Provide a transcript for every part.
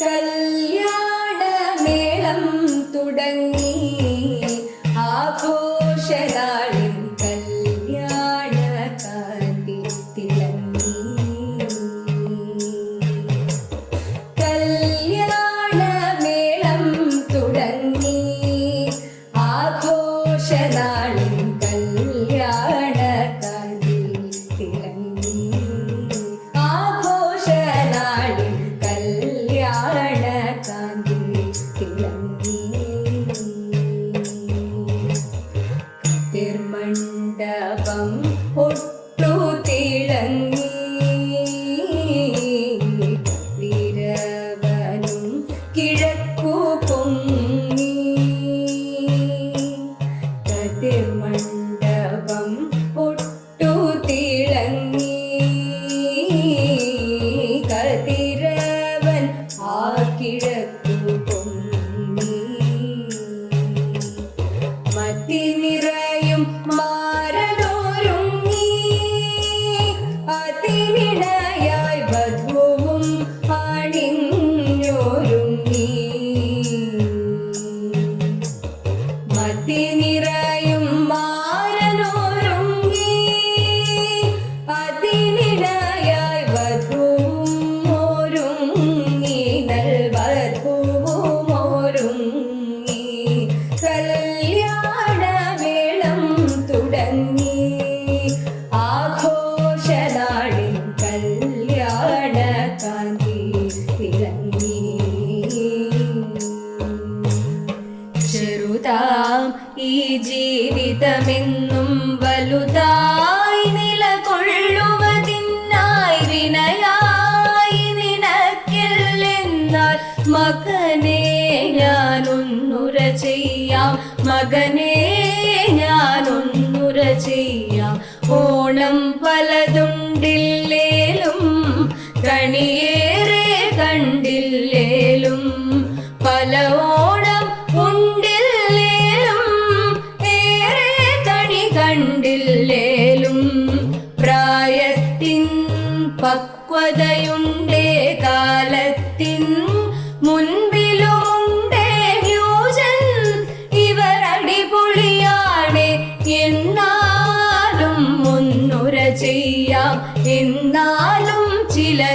കല്യാണമേളം തുടങ്ങി. കിഴക്കു പൊങ്ങി കതിർമണ്ഡപം ഈ ജീവിതമെന്നും വലുതായി നിലകൊള്ളുവതിന്നായി വിനയായി നിനക്കില്ലെന്നാൽ മകനെ ഞാനൊന്നുര ചെയ്യാം. മകനെ ഞാനൊന്നുര ചെയ്യാം. ഓണം പലതുണ്ടില്ലേലും കണിയേറെ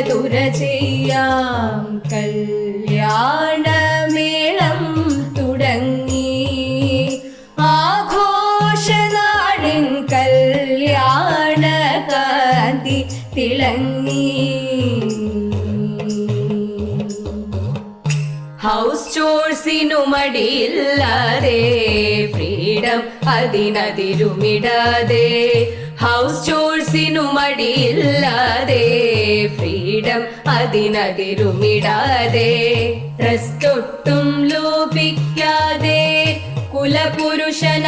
ചിലതുര ചെയ്യാം കല്യാണമേളം തുടങ്ങി. ആഘോഷനാടിൻ കല്യാണ കാന്തി തിളങ്ങി. ഹൗസ് ചോഴ്സിനു മടിയില്ലാതെ ഫ്രീഡം അതിനതിരുമിടാതെ. ഹൗസ് ചോഴ്സിനു മടിയില്ലാതെ. ഫ്രീഡം അതിനതിരുമിടാതെ. റെസ്റ്റൊട്ടും ലോപിക്കാതെ കുലപുരുഷനതായിടാതെ.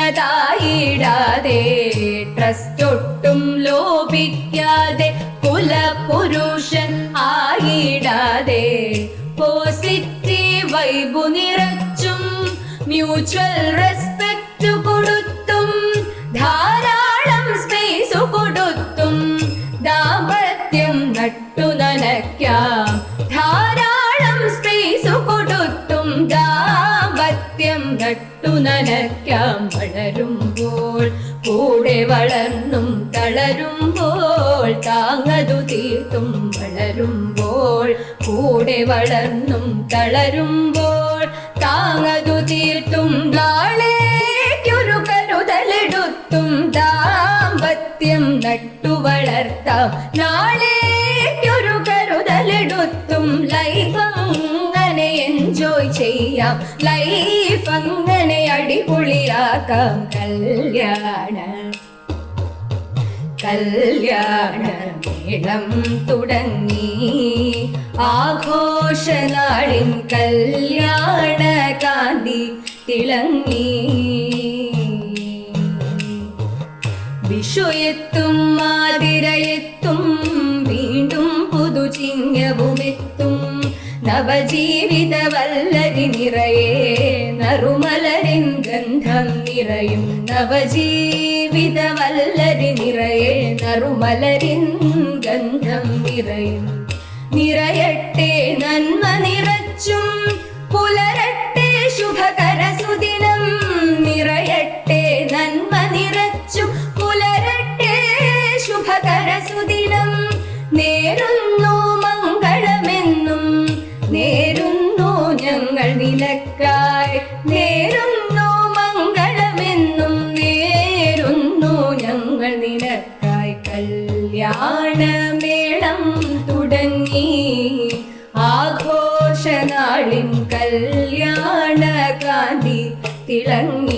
ട്രസ്റ്റൊട്ടും ലോപിക്കാതെ കുലപുരുഷൻ ആയിടാതെ. പോസിറ്റീവ് വൈബു നിറച്ചും മ്യൂച്വൽ റെസ്പെക്ട് കൊടുത്തും ധാരാളം സ്പേസ് കൊടുത്തും ദാമ്പത്യം നട്ടു നനയ്ക്കാം. ധാരാളം സ്പേസ് കൊടുത്തും ദാമ്പത്യം നട്ടു നനയ്ക്കാം. വളരുമ്പോൾ കൂടെ വളർന്നും തളരുമ്പോൾ താങ്ങതു തീർത്തും വളരുമ്പോൾ കൂടെ വളർന്നും തളരുമ്പോൾ താങ്ങതു തീർത്തും നാളേക്കൊരു നാളേക്കൊരു കരുതലെടുത്തും ലൈഫ് അങ്ങനെ എൻജോയ് ചെയ്യാം. ലൈഫ് അങ്ങനെ അടിപൊളിയാക്കാം. കല്യാണ കല്യാണമേളം തുടങ്ങി. ആഘോഷനാളിൻ കല്യാണ കാന്തി തിളങ്ങി. വിഷുയെത്തും മാതിരയെത്തും നവജീവിത വല്ലരി നിറയെ നറുമലരിൻ ഗന്ധം നിറയും. നവജീവിത വല്ലരി നിറയെ നറുമലരിൻ ഗന്ധം നിറയും. നിറയട്ടെ നന്മ നിറച്ചും പുലരട്ടെ ശുഭകര സുദിനം നിറയട്ടെ നന്മ നിറച്ചും പുലരട്ടെ ശുഭകര സുദിനം നേരുന്നു കല്യാണ കാന്തി തിളങ്ങി